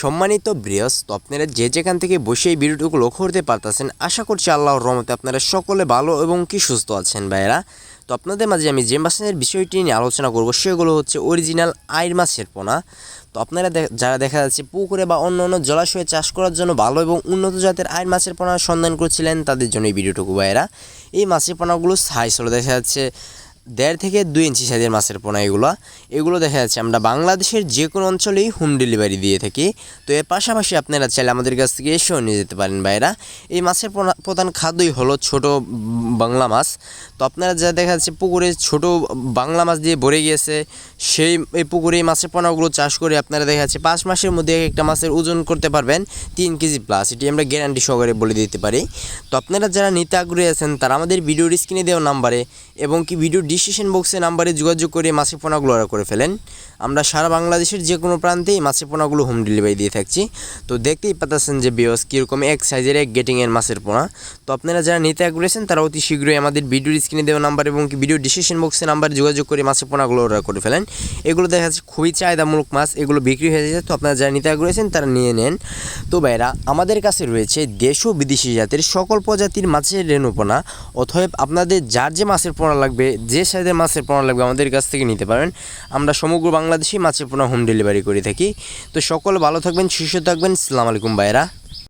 সম্মানিত বৃহস তো আপনারা যে যেখান থেকে বসে এই ভিডিওটুকু লক্ষ্য করতে পারতেছেন, আশা করছি আল্লাহর রহমতে আপনারা সকলে ভালো এবং কি সুস্থ আছেন ভাইয়েরা। তো আপনাদের মাঝে আমি যে মাছের বিষয়টি নিয়ে আলোচনা করব, সেগুলো হচ্ছে অরিজিনাল আইর মাছের পোনা। তো আপনারা যারা দেখা যাচ্ছে পুকুরে বা অন্য অন্য জলাশয়ে চাষ করার জন্য ভালো এবং উন্নত জাতের আইর মাছের পোনার সন্ধান করছিলেন, তাদের জন্য এই ভিডিওটুকু ভাইয়েরা। এই মাছের পোনাগুলো সাইজ হলো দেখা যাচ্ছে দেড় থেকে দুই ইঞ্চি সাইজের মাছের পোনা এগুলো। এগুলো দেখা যাচ্ছে আমরা বাংলাদেশের যে কোনো অঞ্চলেই হোম ডেলিভারি দিয়ে থাকি। তো এর পাশাপাশি আপনারা চাইলে আমাদের কাছ থেকে এসেও নিয়ে যেতে পারেন ভাইরা। এই মাছের প্রধান খাদ্যই হলো ছোট বাংলা মাছ। তো আপনারা যা দেখা যাচ্ছে পুকুরে ছোট বাংলা মাছ দিয়ে ভরে গিয়েছে, সেই এই পুকুরে এই মাছের পোনাগুলো চাষ করে আপনারা দেখা যাচ্ছে পাঁচ মাসের মধ্যে একটা মাছের ওজন করতে পারবেন তিন কেজি প্লাস এটি আমরা গ্যারান্টি সহকারে বলে দিতে পারি। তো আপনারা যারা নিতে আগ্রহী আছেন তারা আমাদের ভিডিওর স্ক্রিনে দেওয়া নাম্বারে এবং কি ভিডিও ডিসক্রিপশন বক্সে নাম্বারে যোগাযোগ করে মাছের পোনাগুলো অর্ডার করে ফেলেন। আমরা সারা বাংলাদেশের যে কোনো প্রান্তে এই মাছের পোনাগুলো হোম ডেলিভারি দিয়ে থাকছি। তো দেখতেই পাচ্ছেন যে বিয়স কীরকম এক সাইজের এক গেটিংয়ের মাছের পোনা তো আপনারা যারা নিতে আগ্রহী আছেন, তারা অতি শীঘ্রই আমাদের ভিডিওর স্ক্রিনে দেওয়া নাম্বার এবং ভিডিও ডিসক্রিপশন বক্সে নাম্বারে যোগাযোগ করে মাছের পোনাগুলো অর্ডার করে ফেলেন। এগুলো দেখা যাচ্ছে খুবই চাহিদামূলক মাছ, এগুলো বিক্রি হয়ে যাচ্ছে। তো আপনারা যারা নিতে আগ্রহী আছেন, তারা নিয়ে নেন। তো ভাইরা, আমাদের কাছে রয়েছে দেশ ও বিদেশি জাতের সকল প্রজাতির মাছের রেণুপোনা অতএব আপনাদের যার যে মাছের পোনা লাগবে যে সাইজের মাছের পোনা লাগবে আমাদের কাছ থেকে নিতে পারেন। আমরা সমগ্র বাংলাদেশেই মাছের পোনা হোম ডেলিভারি করে থাকি। তো সকল ভালো থাকবেন, সুস্থ থাকবেন। সালাম আলাইকুম ভাইরা